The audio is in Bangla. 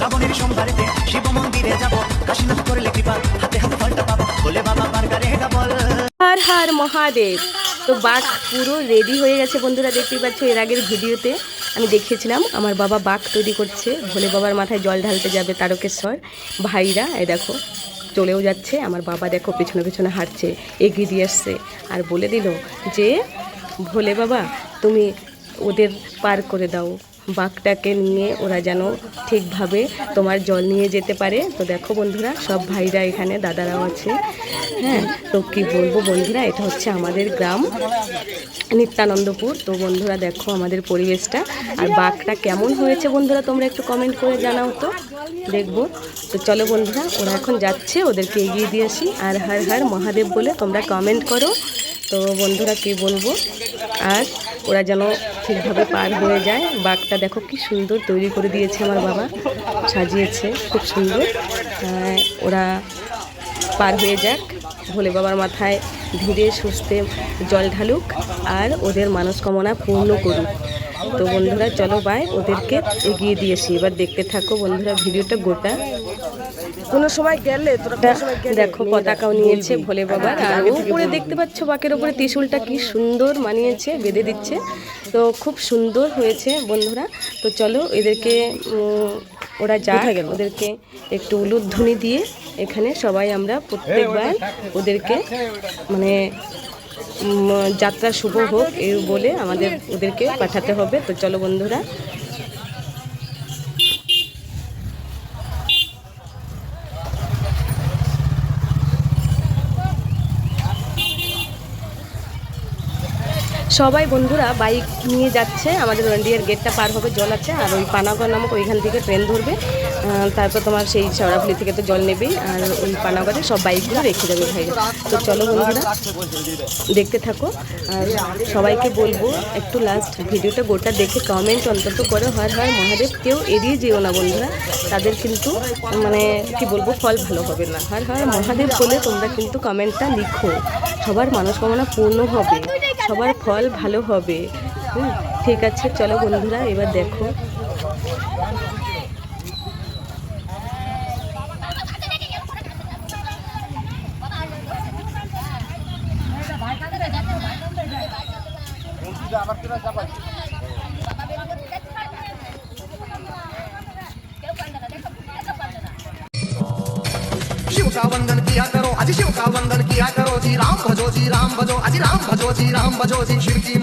শ্রাবণের সোমবারেতে শিব মন্দিরে যাব। কাশীনাথ করলে কৃপা, হাতে হাতে ফলটা পাবো। বলে বাবা হার হার মহাদেব। তো বাঘ পুরো রেডি হয়ে গেছে বন্ধুরা, দেখতেই পাচ্ছ এর আগের ভিডিওতে। আমি দেখিয়েছিলাম, আমার বাবা বাঘ তৈরি করছে। ভোলে বাবার মাথায় জল ঢালতে যাবে তারকেশ্বর। ভাইরা, এ দেখো, চলেও যাচ্ছে। আমার বাবা দেখো, পেছনে পেছনে হাঁটছে, এগিয়ে দিয়ে আসছে। আর বলে দিল যে, ভোলে বাবা, তুমি ওদের পার করে দাও। বাঘটাকে নিয়ে ওরা যেন ঠিকভাবে তোমার জল নিয়ে যেতে পারে। তো দেখো বন্ধুরা, সব ভাইরা এখানে, দাদারাও আছে। হ্যাঁ তো কি বলব বন্ধুরা, এটা হচ্ছে আমাদের গ্রাম, নিত্যানন্দপুর। তো বন্ধুরা, দেখো আমাদের পরিবেশটা। আর বাঘটা কেমন হয়েছে বন্ধুরা, তোমরা একটু কমেন্ট করে জানাও তো। দেখব। তো চলো বন্ধুরা, ওরা এখন যাচ্ছে, ওদেরকে এগিয়ে দিয়ে আসি। আর হার হার মহাদেব বলে তোমরা কমেন্ট করো। তো বন্ধুরা কি বলব? আর ওরা যেন ঠিকভাবে পার হয়ে যায়। বাঘটা দেখো কি সুন্দর তৈরি করে দিয়েছে আমার বাবা। সাজিয়েছে, খুব সুন্দর। ওরা পার হয়ে যাক। ভোলে বাবার মাথায় ধীরে সুস্থে জল ঢালুক আর ওদের মানসকামনা পূর্ণ করুক। তো বন্ধুরা, চলো বাই ওদেরকে এগিয়ে দিয়েছি। এবার দেখতে থাকো বন্ধুরা, ভিডিওটা গোটা। কোনো সময় গেলে দেখো পতাকাও নিয়েছে ভোলে বাবার আর উপরে দেখতে পাচ্ছ বাকের উপরে ত্রিশুলটা কি সুন্দর মানিয়েছে বেঁধে দিচ্ছে। তো খুব সুন্দর হয়েছে বন্ধুরা। তো চলো এদেরকে ওরা যাক ওদেরকে একটু উলুধ্বনি দিয়ে এখানে সবাই আমরা প্রত্যেকবার ওদেরকে মানে যাত্রা শুভ হোক এই বলে আমাদের ওদেরকে পাঠাতে হবে। তো চলো বন্ধুরা সবাই বন্ধুরা বাইক নিয়ে যাচ্ছে। আমাদের ওয়ান্ডিয়ার গেটটা পার হবে, জল আছে, আর ওই পানাগড় নামক ওইখান থেকে ট্রেন ধরবে। তারপর তোমার সেই শেওড়াফুলি থেকে তো জল নেবেই আর ওই পানাগড়ে সব বাইকগুলো রেখে যাবে ভাইরা তো চলো বন্ধুরা, দেখতে থাকো। আর সবাইকে বলব, একটু লাস্ট ভিডিওটা গোটা দেখে কমেন্ট অন্তত করে। হর হর মহাদেব, কেউ এড়িয়ে যেও না বন্ধুরা। তাদের কিন্তু মানে কি বলব, ফল ভালো হবে না। হর হর মহাদেব বলে তোমরা কিন্তু কমেন্টটা লিখো। সবার মনস্কামনা পূর্ণ হবে। সবার ফল ভালো হবে। ঠিক আছে, চলো বন্ধুরা, এবার দেখো। शिव का वंदन किया करो अजी शिव का वंदन किया करो, जी राम भजो, जी राम भजो अजी राम भजो, जी राम भजो, जी शिव की